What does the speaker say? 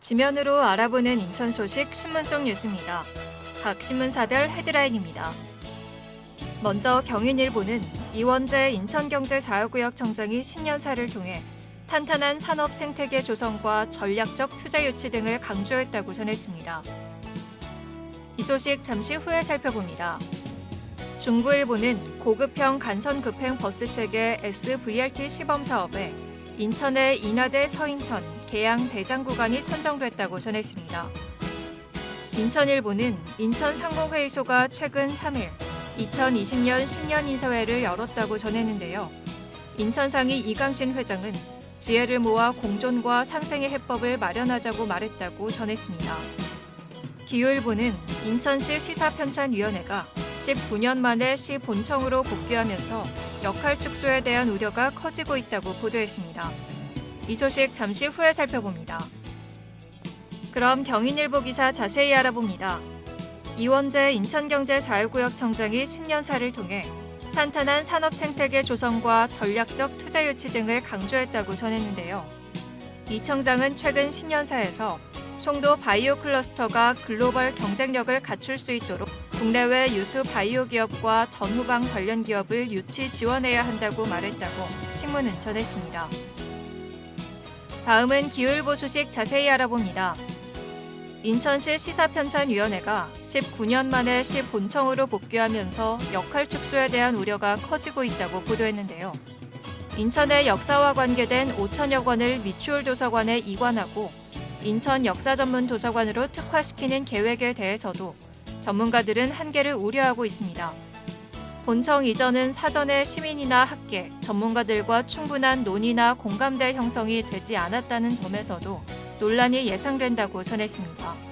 지면으로 알아보는 인천 소식 신문 속 뉴스입니다. 각 신문사별 헤드라인입니다. 먼저 경인일보는 이원재 인천경제자유구역 청장이 신년사를 통해 탄탄한 산업 생태계 조성과 전략적 투자 유치 등을 강조했다고 전했습니다. 이 소식 잠시 후에 살펴봅니다. 중부일보는 고급형 간선 급행 버스 체계 SVRT 시범 사업에 인천의 인하대 서인천, 계양 대장 구간이 선정됐다고 전했습니다. 인천일보는 인천 상공회의소가 최근 3일 2020년 신년 인사회를 열었다고 전했는데요. 인천상의 이강신 회장은 지혜를 모아 공존과 상생의 해법을 마련하자고 말했다고 전했습니다. 기후일보는 인천시 시사편찬위원회가 19년 만에 시 본청으로 복귀하면서 역할 축소에 대한 우려가 커지고 있다고 보도했습니다. 이 소식 잠시 후에 살펴봅니다. 그럼 경인일보 기사 자세히 알아봅니다. 이원재 인천경제자유구역 청장이 신년사를 통해 탄탄한 산업 생태계 조성과 전략적 투자 유치 등을 강조했다고 전했는데요. 이 청장은 최근 신년사에서 송도 바이오 클러스터가 글로벌 경쟁력을 갖출 수 있도록 국내외 유수 바이오 기업과 전후방 관련 기업을 유치 지원해야 한다고 말했다고 신문은 전했습니다. 다음은 기후일보 소식 자세히 알아봅니다. 인천시 시사편찬위원회가 19년 만에 시 본청으로 복귀하면서 역할 축소에 대한 우려가 커지고 있다고 보도했는데요. 인천의 역사와 관계된 5천여 권을 미추홀 도서관에 이관하고 인천 역사 전문 도서관으로 특화시키는 계획에 대해서도 전문가들은 한계를 우려하고 있습니다. 본청 이전은 사전에 시민이나 학계, 전문가들과 충분한 논의나 공감대 형성이 되지 않았다는 점에서도 논란이 예상된다고 전했습니다.